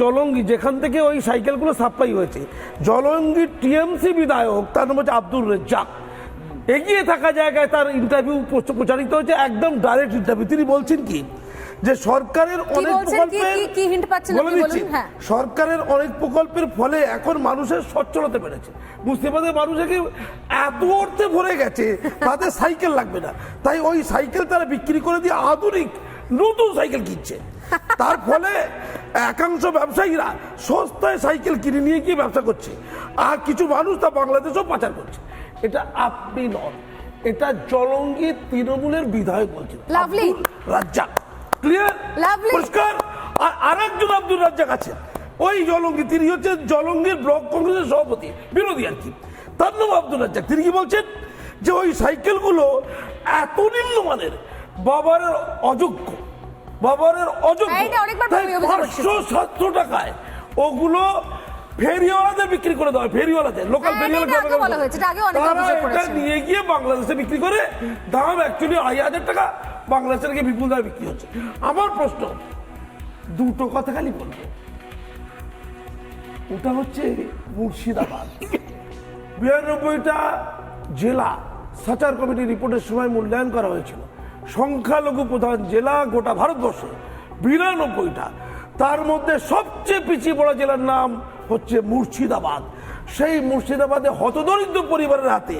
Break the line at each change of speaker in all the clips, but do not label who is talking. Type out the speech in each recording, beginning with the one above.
জলঙ্গি যেখান থেকে ওই সাইকেলগুলো সাপ্লাই হয়েছে। জলঙ্গি টিএমসি বিধায়ক তার নাম হচ্ছে আব্দুল রেজ্জাক। এগিয়ে থাকা জায়গায় তার ইন্টারভিউ প্রচারিত হয়েছে একদম ডাইরেক্ট ইন্টারভিউ তিনি বলছেন কি যে সরকারের অনেক? প্রকল্পের
হ্যাঁ।
সরকারের অনেক প্রকল্পের ফলে এখন মানুষের সচ্ছল হতে পেরেছে মুর্শিদাবাদের মানুষের এত অর্থে ভরে গেছে তাদের সাইকেল লাগবে না। তাই ওই সাইকেল তারা বিক্রি করে দিয়ে আধুনিক নতুন সাইকেল কিনছে। তার ফলে একাংশ ব্যবসায়ীরা সস্তায় সাইকেল কিনে নিয়ে গিয়ে ব্যবসা করছে। আর কিছু মানুষ তা বাংলাদেশেও পাচার করছে। এটা আপনি নন এটা জলঙ্গি তৃণমূলের বিধায়ক বলছেন।
Lovely.
রাজ্জাক। Clear
Lovely.
পরিষ্কার? আর আরেকজন আব্দুল রাজ্জাক আছেন। ওই জলঙ্গি তিনি হচ্ছেন জলঙ্গির ব্লক কংগ্রেসের সভাপতি বিরোধী আর কি। তার নাম আব্দুল রাজ্জাক। তিনি কি বলছেন? যে ওই সাইকেলগুলো এত নিম্নমানের বাবারের অযোগ্য বাবারের অযোগ্য।
হ্যাঁ।
পাঁচশো সাতশো টাকায় ওগুলো ফেরিওয়ালাদের বিক্রি করে দেওয়া ফেরিওয়ালাদের লোকাল
হ্যাঁ,
ফেরিওয়ালা
আগে বলা হয়েছে, এটা আগে অনেকে
তারা
অভিযোগ
এটা
করেছেন।
নিয়ে গিয়ে বাংলাদেশে বিক্রি করে দাম অ্যাকচুয়ালি আড়াই হাজার টাকা বাংলাদেশের গিয়ে বিপুল দামে বিক্রি হচ্ছে। আমার প্রশ্ন দুটো কথা খালি বলব। ওটা হচ্ছে মুর্শিদাবাদ। বিরানব্বইটা জেলা সাচার কমিটির রিপোর্টের সময় মূল্যায়ন করা হয়েছিল। সংখ্যালঘু প্রধান জেলা গোটা ভারতবর্ষে, বিরানব্বইটা। তার মধ্যে সবচেয়ে পিছিয়ে পড়া জেলার নাম হচ্ছে মুর্শিদাবাদ। সেই মুর্শিদাবাদে হতদরিদ্র পরিবারের হাতে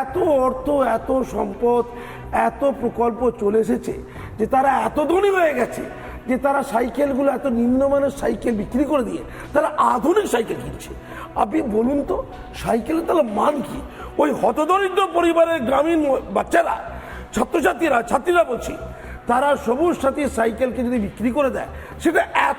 এত অর্থ, এত সম্পদ, এত প্রকল্প চলে এসেছে যে তারা এত ধনী হয়ে গেছে যে তারা সাইকেলগুলো এত নিম্নমানের সাইকেল বিক্রি করে দিয়ে তারা আধুনিক সাইকেল কিনছে। আপনি বলুন তো, সাইকেলের তাহলে মান কি? ওই হতদরিদ্র পরিবারের গ্রামীণ বাচ্চারা ছাত্রছাত্রীরা ছাত্রীরা বলছি তারা সবুজ সাথী সাইকেলকে যদি বিক্রি করে দেয় সেটা